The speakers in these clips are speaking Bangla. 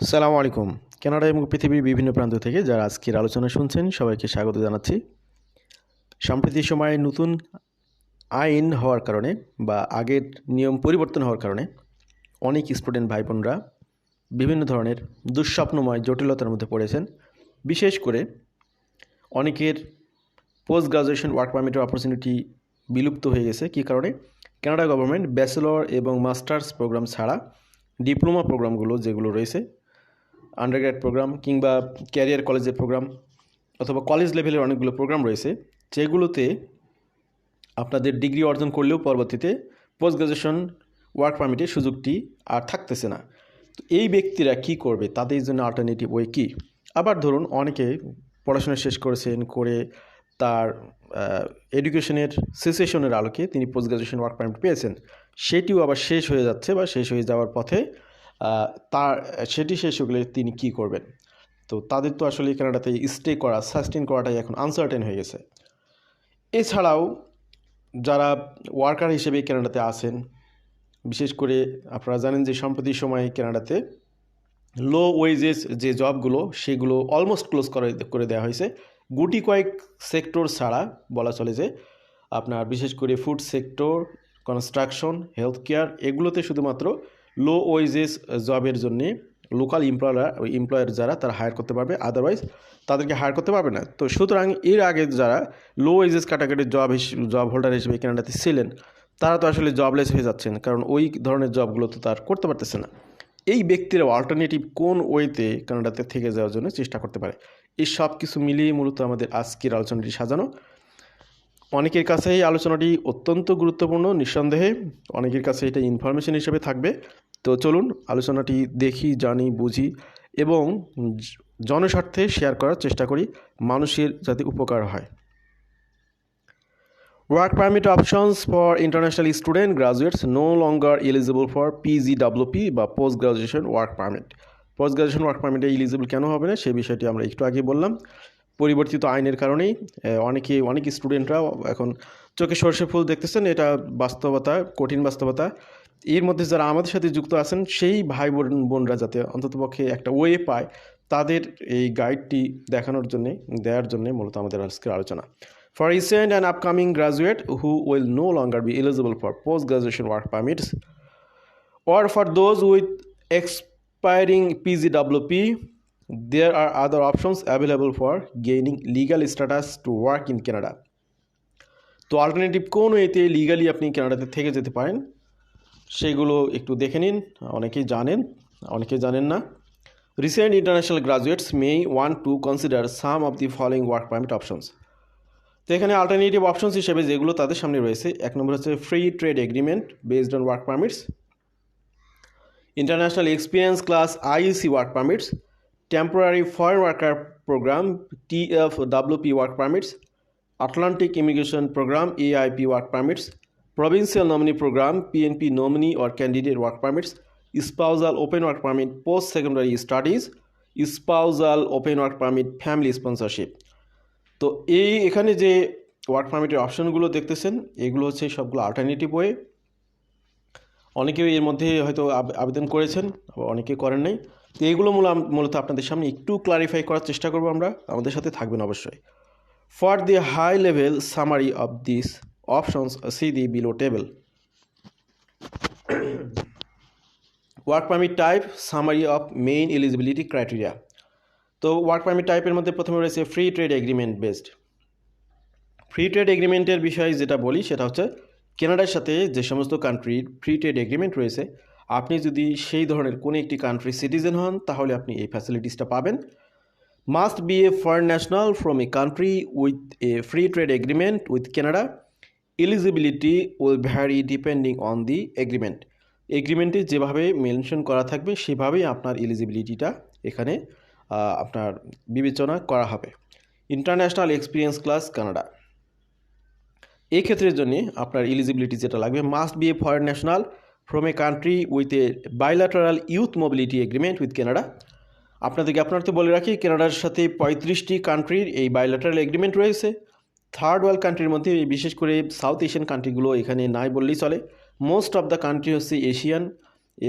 সালাম আলাইকুম। কানাডা এবং পৃথিবীর বিভিন্ন প্রান্ত থেকে যারা আজকের আলোচনা শুনছেন, সবাইকে স্বাগত জানাচ্ছি। সাম্প্রতিক সময়ে নতুন আইন হওয়ার কারণে বা আগের নিয়ম পরিবর্তন হওয়ার কারণে অনেক স্টুডেন্ট ভাই বোনরা বিভিন্ন ধরনের দুঃস্বপ্নময় জটিলতার মধ্যে পড়েছেন। বিশেষ করে অনেকের পোস্ট গ্রাজুয়েশন ওয়ার্ক পারমিটের অপরচুনিটি বিলুপ্ত হয়ে গেছে। কী কারণে? কানাডা গভর্নমেন্ট ব্যাচেলর এবং মাস্টার্স প্রোগ্রাম ছাড়া ডিপ্লোমা প্রোগ্রামগুলো যেগুলো রয়েছে আন্ডারগ্রেড প্রোগ্রাম কিংবা ক্যারিয়ার কলেজের প্রোগ্রাম অথবা কলেজ লেভেলের অনেকগুলো প্রোগ্রাম রয়েছে, যেগুলোতে আপনাদের ডিগ্রি অর্জন করলেও পরবর্তীতে পোস্ট গ্রাজুয়েশন ওয়ার্ক পারমিটের সুযোগটি আর থাকতেছে না। তো এই ব্যক্তিরা কি করবে? তাদের জন্য অল্টারনেটিভ ওয়ে কী? আবার ধরুন অনেকে পড়াশোনা শেষ করেছেন, করে তার এডুকেশনের সেসেশনের আলোকে তিনি পোস্ট গ্রাজুয়েশন ওয়ার্ক পারমিট পেয়েছেন। সেটিও আবার শেষ হয়ে যাচ্ছে বা শেষ হয়ে যাওয়ার পথে তার, সেটি শেষ হলে তিনি কি করবেন? তো তাদের তো আসলে কানাডাতে স্টে করা সাস্টেন করাটাই এখন আনসার্টেন হয়ে গেছে। এছাড়াও যারা ওয়ার্কার হিসেবে কানাডাতে আছেন, বিশেষ করে আপনারা জানেন যে সম্প্রতি সময়ে কানাডাতে লো ওয়েজেস যে জবগুলো, সেগুলো অলমোস্ট ক্লোজ করে করে দেওয়া হয়েছে। গুটি কয়েক সেক্টর ছাড়া বলা চলে যে আপনার বিশেষ করে food sector construction health care এগুলোতে শুধুমাত্র লো ওয়েজেস জবের জন্যে লোকাল এমপ্লয়ার এমপ্লয়ার যারা, তারা হায়ার করতে পারবে। আদারওয়াইজ তাদেরকে হায়ার করতে পারবে না। তো সুতরাং এর আগে যারা লো ওয়েজেস ক্যাটাগরির জব জব হোল্ডার হিসেবে কানাডাতে ছিলেন, তারা তো আসলে জবলেস হয়ে যাচ্ছেন, কারণ ওই ধরনের জবগুলো তো তার করতে পারতেছে না। এই ব্যক্তিরা অল্টারনেটিভ কোন ওয়েতে কানাডাতে থেকে যাওয়ার জন্য চেষ্টা করতে পারে? এই সব কিছু মিলিয়ে মূলত আমাদের আজকের আলোচনাটি সাজানো। অনেকের কাছে এই আলোচনাটি অত্যন্ত গুরুত্বপূর্ণ, নিঃসন্দেহে। অনেকের কাছে এটা ইনফরমেশন হিসেবে থাকবে। তো চলুন আলোচনাটি দেখি, জানি, বুঝি এবং জনস্বার্থে শেয়ার করার চেষ্টা করি, মানুষের যাতে উপকার হয়। Work permit options for international student graduates no longer eligible for PGWP বা post graduation work permit post graduation work পারমিটে eligible কেন হবে না সেই বিষয়টি আমরা একটু আগে বললাম। পরিবর্তিত আইনের কারণেই অনেকে, অনেক স্টুডেন্টরা এখন চোখে সর্ষে ফুল দেখতেছেন, এটা বাস্তবতা, কঠিন বাস্তবতা। এর মধ্যে যারা আমাদের সাথে যুক্ত আছেন সেই ভাই বোন বোনরা যাতে অন্ততপক্ষে একটা ওয়ে পায় তাদের এই গাইডটি দেখানোর জন্যে দেওয়ার জন্যে মূলত আমাদের আজকের আলোচনা for recent and upcoming graduate who will no longer be eligible for post graduation work permits or for those with expiring PGWP, there are other options available for gaining legal status to work in Canada. তো অল্টারনেটিভ কোন ওয়েতে লিগালি আপনি কানাডাতে থেকে যেতে পারেন সেগুলো একটু দেখে নিন অনেকেই জানেন অনেকে জানেন না। Recent international graduates may want to consider some of the following work permit options তো এখানে অল্টারনেটিভ অপশনস হিসেবে যেগুলো তাদের সামনে রয়েছে এক নম্বর হচ্ছে free trade agreement based on work permits international International Experience Class IEC work permits, Temporary Foreign Worker Program TFWP work permits Atlantic Immigration program AIP work permits, Provincial Nominee Program PNP Nominee or Candidate work permits, Spousal Open Work Permit Post Secondary Studies, Spousal open work Permit family Sponsorship. তো এই এখানে যে ওয়ার্ক পারমিটের অপশনগুলো দেখতেছেন এগুলো হচ্ছে সবগুলো অল্টারনেটিভ ওয়ে অনেকেই এর মধ্যে হয়তো আব- আবেদন করেছেন আবার অনেকে করেন নাই। তো এইগুলো মূল- মূলত আপনাদের সামনে একটু ক্লারিফাই করার চেষ্টা করব আমরা। আমাদের সাথে থাকবেন অবশ্যই। For the high level summary of this options see the below table work permit type summary of main eligibility criteria তো ওয়ার্ক পারমিট টাইপের মধ্যে প্রথমে রয়েছে free trade agreement based free trade এগ্রিমেন্টের বিষয়ে যেটা বলি, সেটা হচ্ছে কানাডার সাথে যে সমস্ত কান্ট্রির ফ্রি ট্রেড এগ্রিমেন্ট রয়েছে, আপনি যদি সেই ধরনের কোনো একটি কান্ট্রি সিটিজেন হন, তাহলে আপনি এই ফ্যাসিলিটিসটা পাবেন। Must be a foreign national from a country with a free trade agreement with Canada eligibility will vary depending on the agreement এগ্রিমেন্টে যেভাবে মেনশন করা থাকবে, সেভাবেই আপনার এলিজিবিলিটিটা এখানে আপনার বিবেচনা করা হবে। ইন্টারন্যাশনাল এক্সপিরিয়েন্স ক্লাস কানাডা এই ক্ষেত্রের জন্য আপনার এলিজিবিলিটি যেটা লাগবে must be a foreign national from a country with a bilateral youth mobility agreement with Canada আপনাদেরকে আপনার তো বলে রাখি কানাডার সাথে পঁয়ত্রিশটি কান্ট্রির এই বাইল্যাটারাল এগ্রিমেন্ট রয়েছে। থার্ড ওয়ার্ল্ড কান্ট্রির মধ্যে, বিশেষ করে সাউথ এশিয়ান কান্ট্রিগুলো এখানে নাই বললেই চলে। মোস্ট অফ দ্য কান্ট্রি হচ্ছে এশিয়ান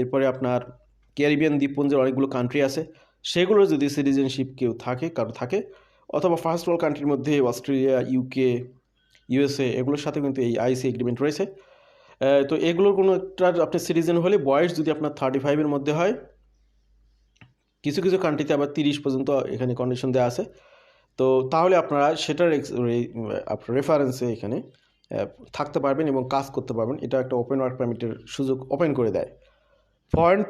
এরপরে আপনার ক্যারিবিয়ান দ্বীপপুঞ্জের অনেকগুলো কান্ট্রি আছে। সেগুলোর যদি সিটিজেনশিপ কেউ থাকে, কারও থাকে, অথবা ফার্স্ট ওয়ার্ল্ড কান্ট্রির মধ্যে অস্ট্রেলিয়া ইউকে ইউএসএ এগুলোর সাথে কিন্তু এই আইসি এগ্রিমেন্ট রয়েছে। তো এগুলোর কোনো একটা আপনি সিটিজেন হলে বয়স যদি আপনার থার্টি ফাইভের মধ্যে হয়, কিছু কিছু কান্ট্রিতে আবার তিরিশ পর্যন্ত এখানে কন্ডিশন দেওয়া আছে। তো তাহলে আপনারা সেটার রেফারেন্সে এখানে থাকতে পারবেন এবং কাজ করতে পারবেন। এটা একটা ওপেন ওয়ার্ক পারমিটের সুযোগ ওপেন করে দেয়। Foreign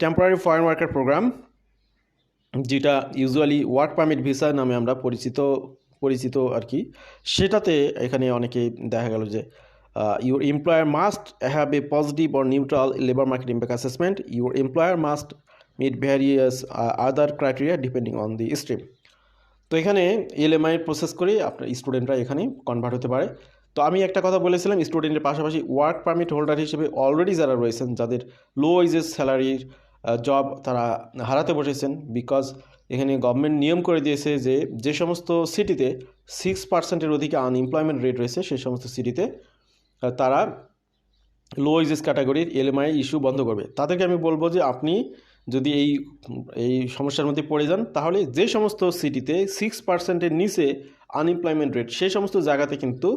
temporary foreign worker program যেটা ইউজুয়ালি ওয়ার্ক পারমিট ভিসা নামে আমরা পরিচিত পরিচিত আর কি, সেটাতে এখানে অনেকে দেখা গেল যে your employer must have a positive or neutral labour market impact assessment your employer must meet various other criteria depending on the stream তো এখানে এলএমআই প্রসেস করে আপনার স্টুডেন্টরা এখানে কনভার্ট হতে পারে। তো আমি একটা কথা বলেছিলাম স্টুডেন্টের পাশাপাশি ওয়ার্ক পারমিট হোল্ডার হিসেবে অলরেডি যারা রয়েছেন, যাদের লো ওয়েজেস স্যালারির জব তারা হারাতে বসেছেন বিকজ এখানে গভর্নমেন্ট নিয়ম করে দিয়েছে যে যে সমস্ত সিটিতে সিক্স পার্সেন্টের অধিকে আনএমপ্লয়মেন্ট রেট রয়েছে সেই সমস্ত সিটিতে তারা লো ওয়েজেস ক্যাটাগরির এলএমআই ইস্যু বন্ধ করবে। তাদেরকে আমি বলব যে, আপনি যদি এই এই সমস্যার মধ্যে পড়ে যান, তাহলে যে সমস্ত সিটিতে সিক্স পার্সেন্টের নিচে আনএমপ্লয়মেন্ট রেট সেই সমস্ত জায়গাতে কিন্তু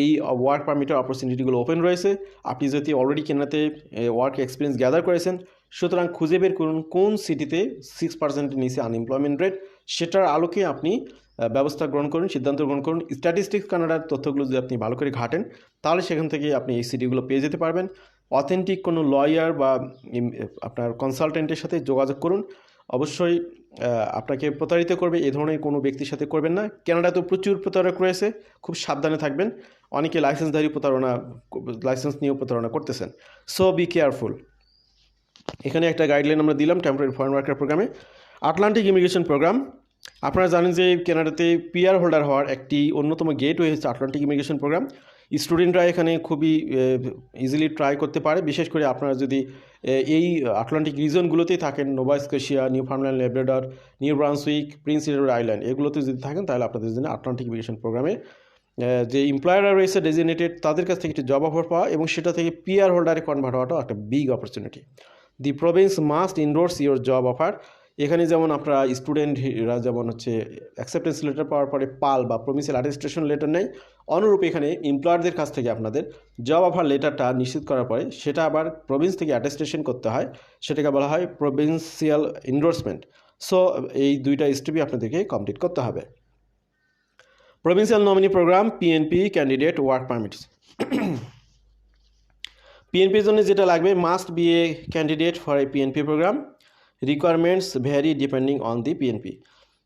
এই ওয়ার্ক পারমিটের অপরচুনিটিগুলো ওপেন রয়েছে। আপনি যদি অলরেডি কেনাতে ওয়ার্ক এক্সপিরিয়েন্স গ্যাদার করেছেন, সুতরাং খুঁজে বের করুন কোন সিটিতে সিক্স পার্সেন্টের নিচে আনএমপ্লয়মেন্ট রেট সেটার আলোকে আপনি ব্যবস্থা গ্রহণ করুন, সিদ্ধান্ত গ্রহণ করুন। স্ট্যাটিস্টিক্স কানাডার তথ্যগুলো যদি আপনি ভালো করে ঘাটেন, তাহলে সেখান থেকে আপনি এই সিটিগুলো পেয়ে যেতে পারবেন। অথেন্টিক কোনো লয়ার বা আপনার কনসালটেন্টের সাথে যোগাযোগ করুন। অবশ্যই আপনাকে প্রতারিত করবে, এ ধরনের কোনো ব্যক্তির সাথে করবেন না। কেনাডা তো প্রচুর প্রতারক রয়েছে, খুব সাবধানে থাকবেন। অনেকে লাইসেন্সধারী প্রতারণা লাইসেন্স নিয়েও প্রতারণা করতেছেন। সো বি কেয়ারফুল এখানে একটা গাইডলাইন আমরা দিলাম টেম্পোরারি ফরেন ওয়ার্কার প্রোগ্রামে আটলান্টিক ইমিগ্রেশন প্রোগ্রাম আপনারা জানেন যে কানাডাতে পিআর হোল্ডার হওয়ার একটি অন্যতম গেট হয়েছে আটলান্টিক ইমিগ্রেশন প্রোগ্রাম স্টুডেন্টরা এখানে খুবই ইজিলি ট্রাই করতে পারে। বিশেষ করে আপনারা যদি এই আটলান্টিক রিজনগুলোতেই থাকেন Nova Scotia Newfoundland Labrador New Brunswick Prince Edward Island, এগুলোতে যদি থাকেন, তাহলে আপনাদের জন্য আটলান্টিক ইমিগ্রেশন প্রোগ্রামে যে এমপ্লয়াররা রয়েছে ডেজিনেটেড তাদের কাছ থেকে একটি জব অফার পাওয়া এবং সেটা থেকে পিআর হোল্ডারে কনভার্ট হওয়াটাও একটা big opportunity the province must endorse your job offer এখানে যেমন আপনারা স্টুডেন্টরা যেমন হচ্ছে অ্যাকসেপ্টেন্স লেটার পাওয়ার পরে পাল বা প্রমিসিয়াল অ্যাটেস্টেশন লেটার নেই অনুরূপ এখানে এমপ্লয়ারদের কাছ থেকে আপনাদের জব অফার লেটারটা নিশ্চিত করার পরে সেটা আবার প্রভিন্স থেকে অ্যাটেস্টেশন করতে হয়, সেটাকে বলা হয় প্রভিন্সিয়াল ইন্ডোর্সমেন্ট সো এই দুইটা স্টেপই আপনাদেরকে কমপ্লিট করতে হবে। Provincial nominee program PNP candidate work permits পিএনপির জন্য যেটা লাগবে must be a candidate for a PNP program requirements vary depending on the PNP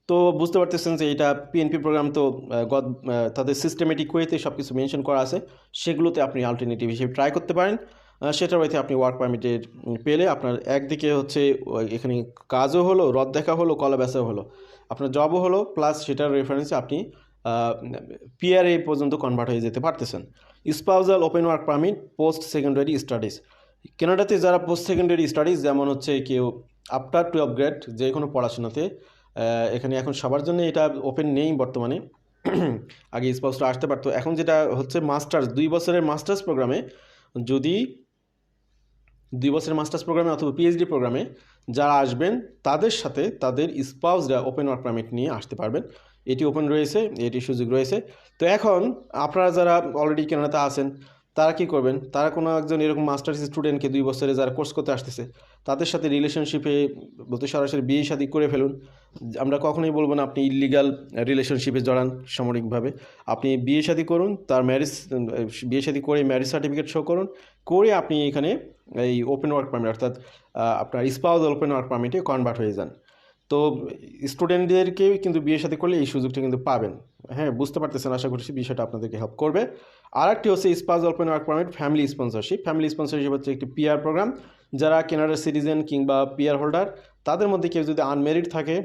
তো বুঝতে পারতেছেন যে এটা পিএনপি প্রোগ্রাম তো গত তাদের সিস্টেমেটিক ওয়েতে সব কিছু মেনশন করা আছে। সেগুলোতে আপনি আলটারনেটিভ হিসেবে ট্রাই করতে পারেন। সেটার ওয়েতে আপনি ওয়ার্ক পারমিটের পেলে আপনার একদিকে হচ্ছে এখানে কাজও হলো রদ দেখা হলো, কলা বেচাও হলো। আপনার জবও হলো প্লাস সেটার রেফারেন্সে আপনি পিআরএ পর্যন্ত কনভার্ট হয়ে যেতে পারতেছেন। Spousal open work permit post secondary studies কানাডাতে যারা পোস্ট সেকেন্ডারি স্টাডিজ যেমন হচ্ছে কেউ আফটার টুয়েলভ গ্রেড যে কোনো পড়াশোনাতে এখানে এখন সবার জন্য এটা ওপেন নেই বর্তমানে। আগে স্পাউসটা আসতে পারতো। এখন যেটা হচ্ছে মাস্টার্স দুই বছরের মাস্টার্স প্রোগ্রামে যদি দুই বছরের মাস্টার্স প্রোগ্রামে অথবা পিএইচডি প্রোগ্রামে যারা আসবেন, তাদের সাথে তাদের স্পাউসরা ওপেন ওয়ার্ক পারমিট নিয়ে আসতে পারবেন। এটি ওপেন রয়েছে এটি সুযোগ রয়েছে। তো এখন আপনারা যারা অলরেডি কেনাডাতে আছেন তারা কি করবেন? তারা কোনো একজন এরকম মাস্টার্স স্টুডেন্টকে দুই বছরে যারা কোর্স করতে আসতেছে, তাদের সাথে রিলেশনশিপে বলতে সরাসরি বিয়ে শাদী করে ফেলুন। আমরা কখনোই বলব না আপনি ইলিগাল রিলেশনশিপে জড়ান সামরিকভাবে। আপনি বিয়ে শাদী করুন, তার ম্যারেজ বিয়ে শাদী করে ম্যারেজ সার্টিফিকেট শো করুন, করে আপনি এখানে এই ওপেন ওয়ার্ক পারমিট অর্থাৎ আপনার স্পাউজ ওপেন ওয়ার্ক পারমিটে কনভার্ট হয়ে যান। তো স্টুডেন্টদেরকে কিন্তু বিয়ে সাথে করলে এই সুযোগটা কিন্তু পাবেন। হ্যাঁ বুঝতে পারতেছেন আশা করছি বিষয়টা আপনাদেরকে হেল্প করবে। আর একটি হচ্ছে spouse open work permit family sponsorship family sponsorship হচ্ছে একটি পিআর প্রোগ্রাম যারা কেনাডার সিটিজেন কিংবা পিআর হোল্ডার তাদের মধ্যে কেউ যদি আনমেরিড থাকে,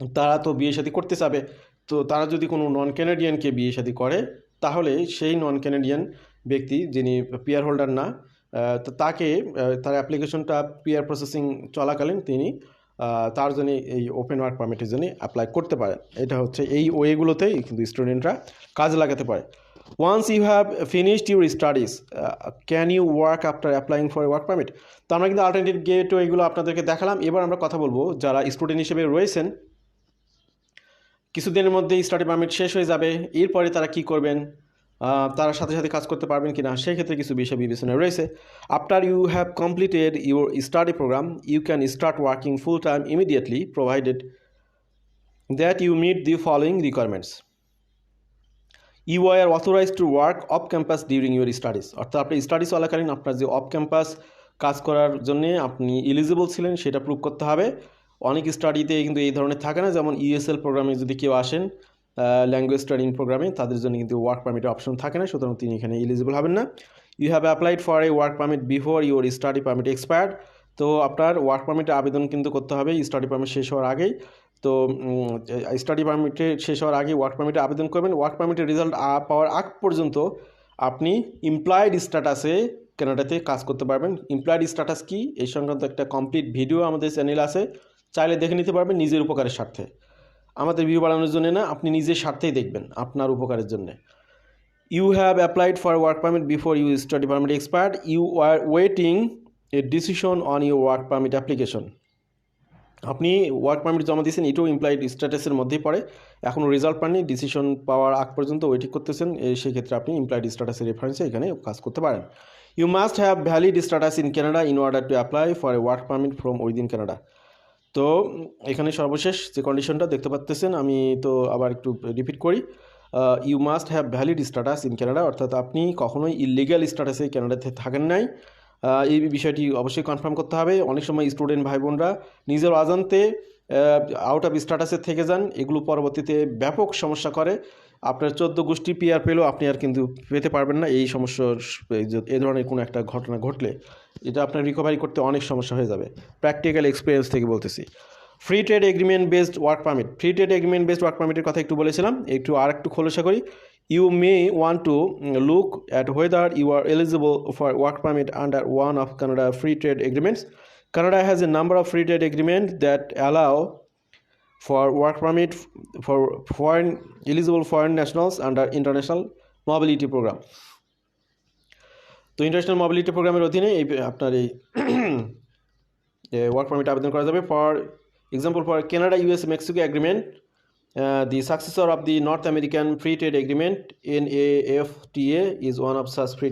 তারা তো বিয়ে শাদী করতে চাবে। তো তারা যদি কোনো নন ক্যানাডিয়ানকে বিয়ে শাদী করে, তাহলে সেই নন ক্যানাডিয়ান ব্যক্তি যিনি পিয়ার হোল্ডার না তো তাকে তার অ্যাপ্লিকেশনটা পিয়ার প্রসেসিং চলাকালীন তিনি তার জন্য এই ওপেন ওয়ার্ক পারমিটের জন্য অ্যাপ্লাই করতে পারেন। এটা হচ্ছে এই ওয়েগুলোতেই কিন্তু স্টুডেন্টরা কাজে লাগাতে পারে। Once you have finished your studies can you work after applying for work permit তো আমরা কিন্তু আলটারনেটিভ গেট এগুলো আপনাদেরকে দেখালাম। এবার আমরা কথা বলব, যারা স্টুডেন্ট হিসেবে রয়েছেন, কিছুদিনের মধ্যেই স্টাডি পারমিট শেষ হয়ে যাবে, এরপরে তারা কি করবেন? তারা সাথে সাথে কাজ করতে পারবেন কি না সেক্ষেত্রে কিছু বিষয় বিবেচনায় রয়েছে। After you have completed your study program you can start working full time immediately provided that you meet the following requirements you are authorize to work off campus during your studies অর্থাৎ আপনি স্টাডি চলাকালীন আপনার যে অফ ক্যাম্পাস কাজ করার জন্যে আপনি এলিজিবল ছিলেন, সেটা প্রুভ করতে হবে। অনেক স্টাডিতে কিন্তু এই ধরনের থাকে না, যেমন ইএসএল প্রোগ্রামে যদি কেউ আসেন ল্যাঙ্গুয়েজ স্টাডিং প্রোগ্রামে তাদের জন্য কিন্তু ওয়ার্ক পারমিটের অপশন থাকে না, সুতরাং তিনি এখানে এলিজিবল হবেন না। You have applied for a work permit before your study permit expired তো আপনার ওয়ার্ক পারমিটের আবেদন কিন্তু করতে হবে স্টাডি পারমিট শেষ হওয়ার আগেই। তো স্টাডি পারমিটে শেষ হওয়ার আগে ওয়ার্ক পারমিটে আবেদন করবেন। ওয়ার্ক পারমিটের রেজাল্ট পাওয়ার আগ পর্যন্ত আপনি এমপ্লয়েড স্ট্যাটাসে কেনাডাতে কাজ করতে পারবেন। এমপ্লয়েড স্ট্যাটাস কি? এই সংক্রান্ত একটা কমপ্লিট ভিডিও আমাদের চ্যানেল আছে। চাইলে দেখে নিতে পারবেন নিজের উপকারের স্বার্থে। আমাদের ভিউ বাড়ানোর জন্য না আপনি নিজের স্বার্থেই দেখবেন আপনার উপকারের জন্য। You have applied for work permit before you study permit expired you are waiting a decision on your work permit application আপনি ওয়ার্ক পারমিট জমা দিয়েছেন, এটাও এমপ্লয়েড স্ট্যাটাসের মধ্যেই পড়ে। এখনও রেজাল্ট পাননি ডিসিশন পাওয়ার আগ পর্যন্ত ওয়েটিং করতেছেন এই সেই ক্ষেত্রে আপনি এমপ্লয়েড স্ট্যাটাসের রেফারেন্সে এখানে কাজ করতে পারেন। You must have valid status in Canada in order to apply for a work permit from within Canada তো এখানে সর্বশেষ যে কন্ডিশনটা দেখতে পাচ্তেছেন, আমি তো আবার একটু রিপিট করি। You must have valid status in Canada অর্থাৎ আপনি কখনোই ইলিগ্যাল স্ট্যাটাসে কানাডাতে থাকেন নাই। এই বিষয়টি অবশ্যই কনফার্ম করতে হবে। অনেক সময় স্টুডেন্ট ভাই বোনরা নিজের অজান্তে আউট অফ স্ট্যাটাসে থেকে যান, এগুলো পরবর্তীতে ব্যাপক সমস্যা করে। আপনার চোদ্দ গোষ্ঠী পিয়ার পেলেও আপনি আর কিন্তু পেতে পারবেন না। এই সমস্যার এ ধরনের কোনো একটা ঘটনা ঘটলে এটা আপনার রিকভারি করতে অনেক সমস্যা হয়ে যাবে। প্র্যাকটিক্যাল এক্সপিরিয়েন্স থেকে বলতেছি। Free trade agreement based work permit free trade agreement based work পারমিটের কথা একটু বলেছিলাম। একটু আর একটু খোলসা করি। You may want to look at whether you are eligible for work permit under one of Canada free trade agreements Canada has a number of free trade agreements that allow for work permit for foreign eligible foreign nationals under international mobility program তো ইন্টারন্যাশনাল মোবিলিটি প্রোগ্রামের অধীনে এই আপনার এই ওয়ার্ক পারমিট আবেদন করা যাবে for example for Canada US Mexico agreement the successor of the North American free trade agreement N A F T A is one of such free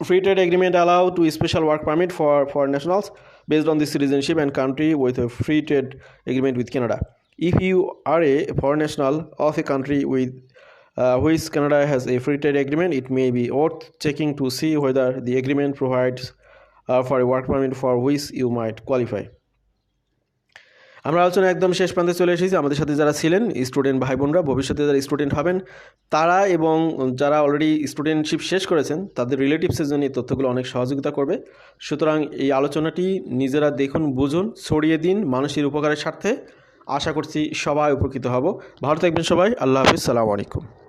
Free trade agreement allow to special work permit for foreign nationals based on the citizenship and country with a free trade agreement with Canada. If you are a foreign national of a country with uh, which Canada has a free trade agreement, it may be worth checking to see whether the agreement provides uh, for a work permit for which you might qualify. আমরা আলোচনা একদম শেষ প্রান্তে চলে এসেছি। আমাদের সাথে যারা ছিলেন স্টুডেন্ট ভাই বোনরা ভবিষ্যতে যারা স্টুডেন্ট হবেন, তারা এবং যারা অলরেডি স্টুডেন্টশিপ শেষ করেছেন, তাদের রিলেটিভসের জন্য এই তথ্যগুলো অনেক সহযোগিতা করবে। সুতরাং এই আলোচনাটি নিজেরা দেখুন, বুঝুন, ছড়িয়ে দিন মানুষের উপকারের স্বার্থে। আশা করছি সবাই উপকৃত হব। ভালো থাকবেন সবাই। আল্লাহ হাফিজ। সালামু আলাইকুম।